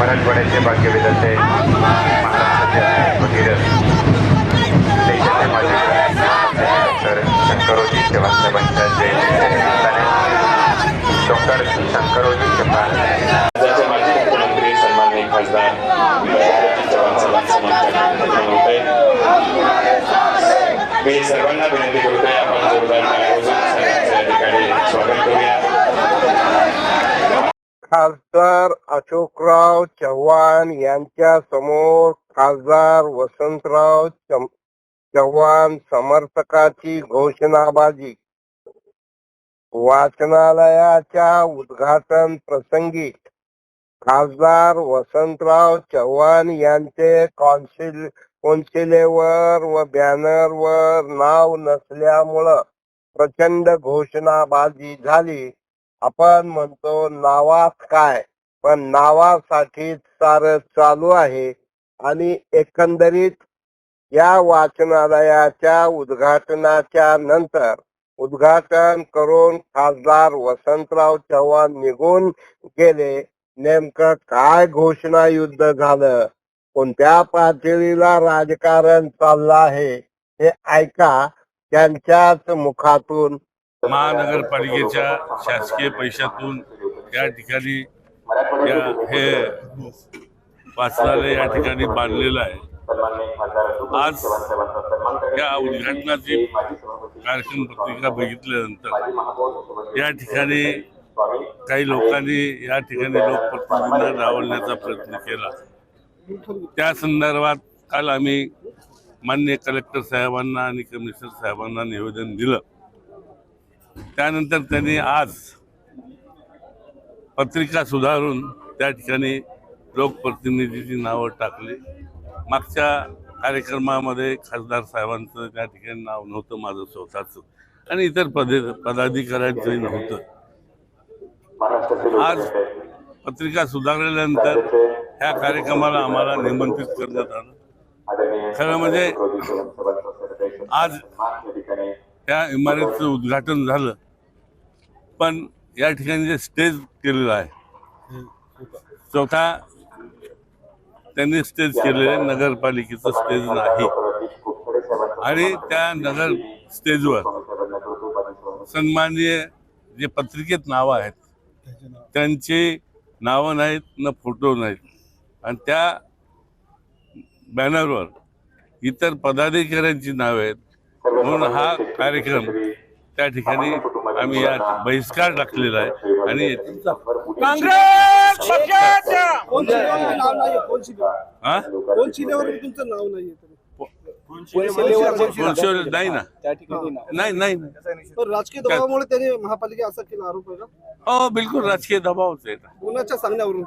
मराठवाड्याचे भाग्यविधाते महाराष्ट्राचे भगीरथ देशाचे माजी डॉक्टर शंकरोजी चव्हाण साहेबांच्या जयंतीच्या निमित्ताने डॉक्टर शंकरोजी चव्हाण राज्याचे माजी मुख्यमंत्री सन्माननीय खासदार चव्हाण साहेबांचं होत मी सर्वांना विनंती करतोय आपण जोरदार टाळ्या वाजवून साहेबांचं या ठिकाणी स्वागत करूया खासदार अशोकराव चव्हाण यांच्या समोर खासदार वसंतराव चव्हाण समर्थकाची घोषणाबाजी. वाचनालयाच्या उद्घाटन प्रसंगी खासदार वसंतराव चव्हाण यांचे कॉन्सिल कौन्सिलेवर व बॅनरवर नाव नसल्यामुळं प्रचंड घोषणाबाजी झाली. आपण म्हणतो नावाज काय? पण नावासाठी सार चालू आहे. आणि एकंदरीत या वाचनालयाच्या उद्घाटनाच्या नंतर उद्घाटन करून खासदार वसंतराव चव्हाण निघून गेले. नेमकं काय घोषणा युद्ध झालं? कोणत्या पातळीला राजकारण चाललं आहे? हे ऐका त्यांच्याच मुखातून. महानगरपालिकेच्या शासकीय पैशातून या ठिकाणी या हे वाचनालय या ठिकाणी बांधलेलं आहे. आज या उद्घाटनाची कार्यक्रम पत्रिका बघितल्यानंतर या ठिकाणी काही लोकांनी या ठिकाणी लोकप्रतिनिधींना डावलण्याचा प्रयत्न केला. त्या संदर्भात काल आम्ही मान्य कलेक्टर साहेबांना आणि कमिशनर साहेबांना निवेदन दिलं. त्यानंतर त्यांनी आज पत्रिका सुधारून त्या ठिकाणी लोकप्रतिनिधीची नावं टाकली. मागच्या कार्यक्रमामध्ये खासदार साहेबांचं त्या ठिकाणी नाव नव्हतं माझं स्वतःचं. आणि इतर पदे पदाधिकाऱ्यांचंही नव्हतं. आज पत्रिका सुधारल्यानंतर ह्या कार्यक्रमाला आम्हाला निमंत्रित करण्यात आलं. खरं म्हणजे आज त्या इमारतीचं उद्घाटन झालं. पण या ठिकाणी जे स्टेज केलेलं आहे चौथा त्यांनी स्टेज केलेलं आहे नगरपालिकेचं स्टेज नाही. आणि त्या नगर स्टेजवर सन्माननीय जे पत्रिकेत नावं आहेत त्यांची नावं नाहीत न फोटो नाहीत. आणि त्या बॅनरवर इतर पदाधिकाऱ्यांची नावे आहेत म्हणून हा कार्यक्रम त्या ठिकाणी आम्ही या बहिष्कार टाकलेला आहे. आणि. काँग्रेस! पक्षाच्या कोण शिलेवर नाव तुमचं नाव नाहीये. नाही ना? त्या ठिकाणी नाव नाही नाही नाही. पण राजकीय दबावामुळे त्याने महापालिका असा केला आरोप आहे का? हो बिलकुल राजकीय दबावच आहे कोणाच्या सांगण्यावरून?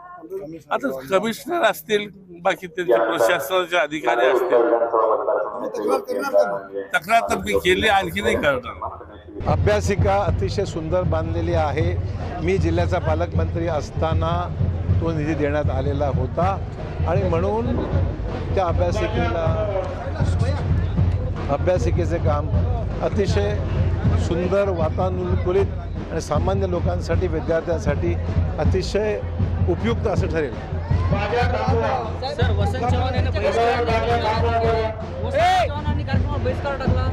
आता कमिशनर असतील बाकी त्यांचे प्रशासनाचे अधिकारी असतील. तुम्ही तक्रार करणार का? मग? तक्रार तर मी केली आणखी नाही करणार. अभ्यासिका अतिशय सुंदर बांधलेली आहे. मी जिल्ह्याचा पालकमंत्री असताना तो निधी देण्यात आलेला होता. आणि म्हणून त्या अभ्यासिकेला अभ्यासिकेचे काम अतिशय सुंदर वातानुकूलित आणि सामान्य लोकांसाठी विद्यार्थ्यांसाठी अतिशय उपयुक्त असं ठरेल. सर वसंत चव्हाण यांनी बहिष्कार टाकला.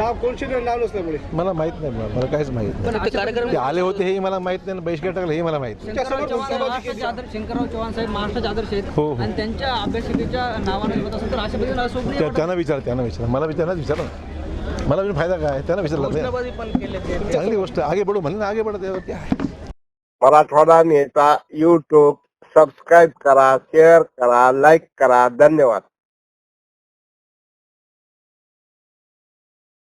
नाव नाव नसल्यामुळे? मला माहीत नाही मला मला काहीच माहीत नाही. ते कार्यक्रम ते आले होते हेही मला माहीत नाही बहिष्कार टाकला हेही मला माहीत नाही. शंकरराव चव्हाण शंकरराव चव्हाण साहेब हो, हो. आणि त्यांच्या अभ्यासिकेच्या नावाने होत असेल तर अशा पद्धतीने असं त्या- नाही त्यांना विचार त्यांना विचार. मला विचारणार विचारा. ना मला फायदा काय त्यांना विचारलं चांगली गोष्ट आहे. आगे बढो म्हणलं ना आगे बढत आहे. मराठवाडा नेता युट्यूब सबस्क्राईब करा शेअर करा लाईक करा. धन्यवाद.